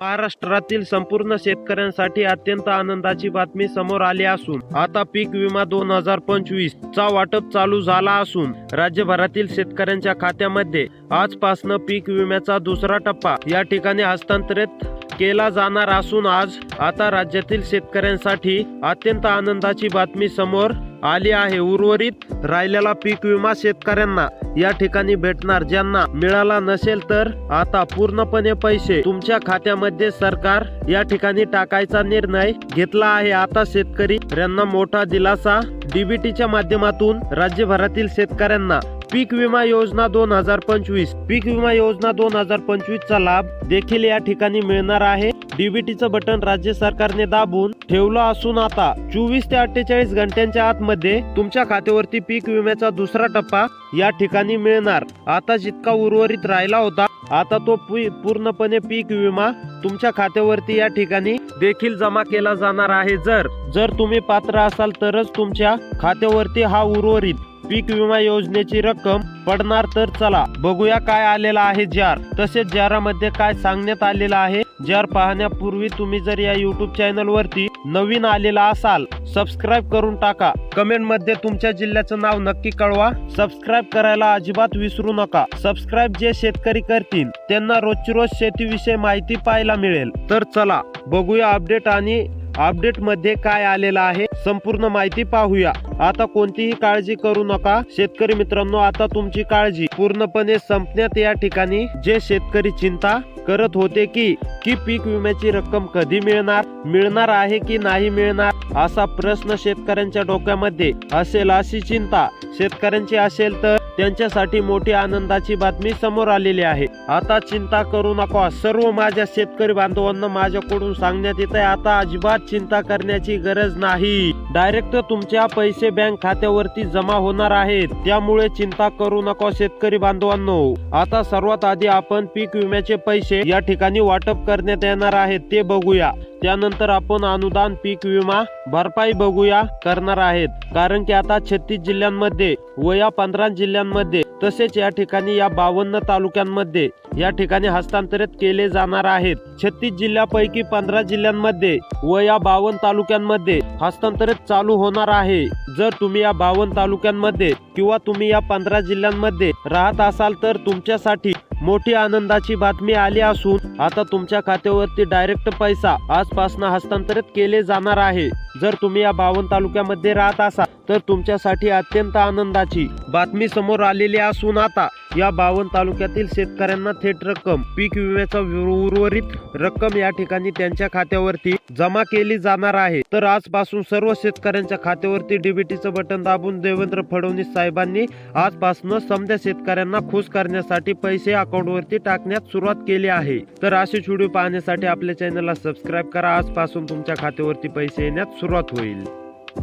महाराष्ट्रातील संपूर्ण शेतकऱ्यांसाठी अत्यंत आनंदाची बातमी समोर आली असून आता पीक विमा दोन हजार पंचवीस चा वाटप चालू झाला असून राज्यभरातील शेतकऱ्यांच्या खात्यामध्ये आजपासनं पीक विम्याचा दुसरा टप्पा या ठिकाणी हस्तांतरित केला जाणार असून आज आता राज्यातील शेतकऱ्यांसाठी अत्यंत आनंदाची बातमी समोर आली आहे. उर्वरित राहिलेला पीक विमा शेतकऱ्यांना या ठिकाणी भेटणार. ज्यांना मिळाला नसेल तर आता पूर्णपणे पैसे तुमच्या खात्यामध्ये सरकार या ठिकाणी टाकायचा निर्णय घेतला आहे. आता शेतकरी यांना मोठा दिलासा. डीबीटीच्या माध्यमातून राज्यभरातील शेतकऱ्यांना पीक विमा योजना दोन हजार पंचवीस. पीक विमा योजना दोन हजार पंचवीस चा लाभ देखील या ठिकाणी मिळणार आहे. डीबीटीचं बटन राज्य सरकारने दाबून ठेवलं असून आता चोवीस ते अठ्ठेचाळीस घंट्यांच्या आतमध्ये तुमच्या खात्यावरती पीक विम्याचा दुसरा टप्पा या ठिकाणी मिळणार. आता जितका उर्वरित राहिला होता आता तो पूर्णपणे पीक विमा तुमच्या खात्यावरती या ठिकाणी देखील जमा केला जाणार आहे. जर जर तुम्ही पात्र असाल तरच तुमच्या खात्यावरती हा उर्वरित पीक विमा योजनेची रक्कम पडणार तर चला बघूया काय आलेला आहे जार तसेच जारामध्ये काय सांगण्यात आलेलं आहे जार पाहण्यापूर्वी तुम्ही जर या युट्यूब चॅनल वरती नवीन आलेला असाल सबस्क्राईब करून टाका. कमेंटमध्ये तुमच्या जिल्ह्याचं नाव नक्की कळवा. सबस्क्राईब करायला अजिबात विसरू नका. सबस्क्राईब जे शेतकरी करतील त्यांना रोजची रोज शेतीविषयी माहिती पाहायला मिळेल. तर चला बघूया अपडेट आणि अपडेटमध्ये काय आलेलं आहे संपूर्ण माहिती पाहूया. आता कोणतीही काळजी करू नका. शेतकरी मित्रांनो आता तुमची काळजी पूर्णपणे संपण्यात या ठिकाणी. जे शेतकरी चिंता करत होते की की पीक विम्याची रक्कम कधी मिळणार मिळणार आहे की नाही मिळणार असा प्रश्न शेतकऱ्यांच्या डोक्यामध्ये असेल अशी चिंता. शेतकऱ्यांची असेल तर त्यांच्यासाठी मोठी आनंदाची बातमी समोर आलेली आहे. आता चिंता करू नका. सर्व माझ्या शेतकरी बांधवांना माझ्याकडून सांगण्यात येत आहे. आता अजिबात चिंता करण्याची गरज नाही. डायरेक्ट तुमच्या पैसे बँक खात्यावरती जमा होणार आहेत. त्यामुळे चिंता करू नका शेतकरी बांधवांनो. आता सर्वात आधी आपण पीक विम्याचे पैसे या ठिकाणी वाटप करण्यात येणार आहेत ते बघूया. त्यानंतर आपण अनुदान पीक विमा भरपाई बघूया करणार आहेत. कारण की आता छत्तीस जिल्ह्यांमध्ये व या पंधरा जिल्ह्यांमध्ये तसेच या ठिकाणी या बावन्न तालुक्यांमध्ये या ठिकाणी हस्तांतरित केले जाणार आहेत. छत्तीस जिल्ह्यापैकी पंधरा जिल्ह्यांमध्ये व या बावन्न तालुक्यांमध्ये हस्तांतरित चालू होणार आहे. जर तुम्ही या बावन्न तालुक्यांमध्ये किंवा तुम्ही या पंधरा जिल्ह्यांमध्ये राहत असाल तर तुमच्यासाठी मोठी आनंदाची बातमी आली असून आता तुमच्या खात्यावरती डायरेक्ट पैसा आजपासून हस्तांतरित केले जाणार आहे. जर तुम्ही या बावन तालुक्यामध्ये राहत असाल तर तुमच्यासाठी अत्यंत आनंदाची बातमी समोर आलेली असून आता या बावन तालुक्यातील शेतकऱ्यांना थेट रक्कम पीक विम्याचा उर्वरित रक्कम या ठिकाणी त्यांच्या खात्यावरती जमा केली जाणार आहे. तर आजपासून सर्व शेतकऱ्यांच्या खात्यावरती डीबीटीचं बटन दाबून देवेंद्र फडणवीस साहेबांनी आजपासून समजा शेतकऱ्यांना खुश करण्यासाठी पैसे अकाउंटवरती टाकण्यास सुरुवात केली आहे. तर असे व्हिडिओ पाहण्यासाठी आपल्या चॅनलला सबस्क्राईब करा. आजपासून तुमच्या खात्यावरती पैसे येण्यास सुरुवात होईल